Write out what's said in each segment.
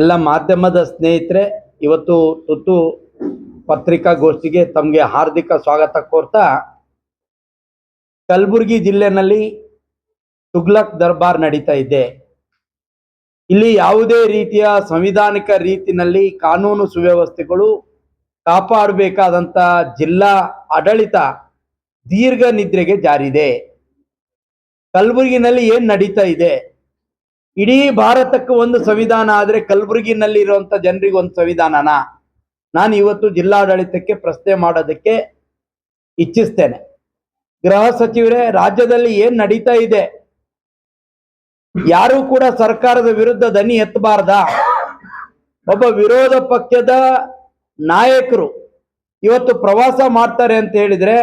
ಎಲ್ಲ ಮಾಧ್ಯಮದ ಸ್ನೇಹಿತರೆ, ಇವತ್ತು ತುತ್ತು ಪತ್ರಿಕಾಗೋಷ್ಠಿಗೆ ತಮಗೆ ಹಾರ್ದಿಕ ಸ್ವಾಗತ ಕೋರ್ತಾ ಕಲಬುರಗಿ ಜಿಲ್ಲೆನಲ್ಲಿ ತುಗ್ಲಕ್ ದರ್ಬಾರ್ ನಡೀತಾ ಇದೆ. ಇಲ್ಲಿ ಯಾವುದೇ ರೀತಿಯ ಸಂವಿಧಾನಿಕ ರೀತಿನಲ್ಲಿ ಕಾನೂನು ಸುವ್ಯವಸ್ಥೆಗಳು ಕಾಪಾಡಬೇಕಾದಂತ ಜಿಲ್ಲಾ ಆಡಳಿತ ದೀರ್ಘ ನಿದ್ರೆಗೆ ಜಾರಿದೆ. ಕಲಬುರಗಿನಲ್ಲಿ ಏನ್ ನಡೀತಾ ಇದೆ? ಇಡೀ ಭಾರತಕ್ಕೆ ಒಂದು ಸಂವಿಧಾನ ಆದ್ರೆ ಕಲಬುರಗಿನಲ್ಲಿ ಇರುವಂತ ಜನರಿಗೆ ಒಂದು ಸಂವಿಧಾನನ ನಾನು ಇವತ್ತು ಜಿಲ್ಲಾಡಳಿತಕ್ಕೆ ಪ್ರಶ್ನೆ ಮಾಡೋದಕ್ಕೆ ಇಚ್ಛಿಸ್ತೇನೆ. ಗೃಹ ಸಚಿವರೇ, ರಾಜ್ಯದಲ್ಲಿ ಏನ್ ನಡೀತಾ ಇದೆ? ಯಾರು ಕೂಡ ಸರ್ಕಾರದ ವಿರುದ್ಧ ದನಿ ಎತ್ತಬಾರ್ದ? ಒಬ್ಬ ವಿರೋಧ ಪಕ್ಷದ ನಾಯಕರು ಇವತ್ತು ಪ್ರವಾಸ ಮಾಡ್ತಾರೆ ಅಂತ ಹೇಳಿದ್ರೆ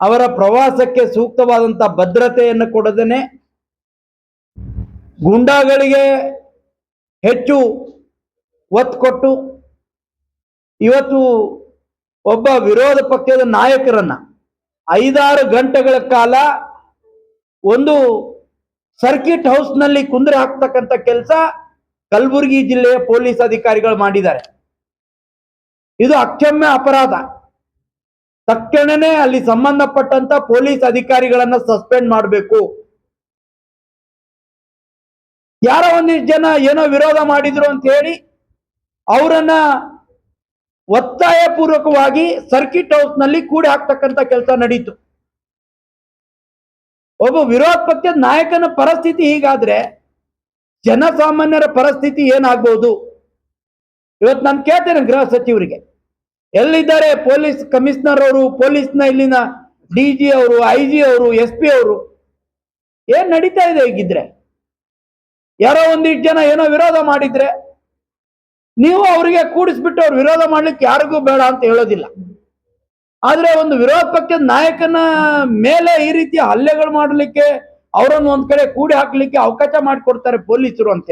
ಅವರ ಪ್ರವಾಸಕ್ಕೆ ಸೂಕ್ತವಾದಂತ ಭದ್ರತೆಯನ್ನು ಕೊಡದೇನೆ ಗುಂಡಾಗಳಿಗೆ ಹೆಚ್ಚು ಒತ್ತು ಕೊಟ್ಟು ಇವತ್ತು ಒಬ್ಬ ವಿರೋಧ ಪಕ್ಷದ ನಾಯಕರನ್ನ ಐದಾರು ಗಂಟೆಗಳ ಕಾಲ ಒಂದು ಸರ್ಕಿಟ್ ಹೌಸ್ನಲ್ಲಿ ಕುಂದ್ರೆ ಹಾಕ್ತಕ್ಕಂಥ ಕೆಲಸ ಕಲಬುರಗಿ ಜಿಲ್ಲೆಯ ಪೊಲೀಸ್ ಅಧಿಕಾರಿಗಳು ಮಾಡಿದ್ದಾರೆ. ಇದು ಅಕ್ಷಮ್ಯ ಅಪರಾಧ. ತಕ್ಷಣನೇ ಅಲ್ಲಿ ಸಂಬಂಧಪಟ್ಟಂತ ಪೊಲೀಸ್ ಅಧಿಕಾರಿಗಳನ್ನ ಸಸ್ಪೆಂಡ್ ಮಾಡಬೇಕು. ಯಾರೋ ಒಂದಿಷ್ಟು ಜನ ಏನೋ ವಿರೋಧ ಮಾಡಿದ್ರು ಅಂತ ಹೇಳಿ ಅವರನ್ನ ಒತ್ತಾಯ ಪೂರ್ವಕವಾಗಿ ಸರ್ಕಿಟ್ ಹೌಸ್ನಲ್ಲಿ ಕೂಡಿ ಹಾಕ್ತಕ್ಕಂಥ ಕೆಲಸ ನಡೀತು. ಒಬ್ಬ ವಿರೋಧ ಪಕ್ಷದ ನಾಯಕನ ಪರಿಸ್ಥಿತಿ ಹೀಗಾದ್ರೆ ಜನಸಾಮಾನ್ಯರ ಪರಿಸ್ಥಿತಿ ಏನಾಗ್ಬೋದು? ಇವತ್ತು ನಾನು ಕೇಳ್ತೇನೆ ಗೃಹ ಸಚಿವರಿಗೆ. ಎಲ್ಲಿದ್ದಾರೆ ಪೊಲೀಸ್ ಕಮಿಷನರ್ ಅವರು, ಪೊಲೀಸ್ನ ಇಲ್ಲಿನ ಡಿ ಜಿ ಅವರು, ಐ ಜಿ ಅವರು, ಎಸ್ ಪಿ ಅವರು? ಏನ್ ನಡೀತಾ ಇದೆ ಹೀಗಿದ್ರೆ? ಯಾರೋ ಒಂದಿಷ್ಟು ಜನ ಏನೋ ವಿರೋಧ ಮಾಡಿದ್ರೆ ನೀವು ಅವರಿಗೆ ಕೂಡಿಸ್ಬಿಟ್ಟು ಅವ್ರು ವಿರೋಧ ಮಾಡ್ಲಿಕ್ಕೆ ಯಾರಿಗೂ ಬೇಡ ಅಂತ ಹೇಳೋದಿಲ್ಲ. ಆದ್ರೆ ಒಂದು ವಿರೋಧ ಪಕ್ಷದ ನಾಯಕನ ಮೇಲೆ ಈ ರೀತಿಯ ಹಲ್ಲೆಗಳು ಮಾಡಲಿಕ್ಕೆ, ಅವರನ್ನು ಒಂದ್ ಕಡೆ ಕೂಡಿ ಹಾಕ್ಲಿಕ್ಕೆ ಅವಕಾಶ ಮಾಡಿಕೊಡ್ತಾರೆ ಪೊಲೀಸರು ಅಂತ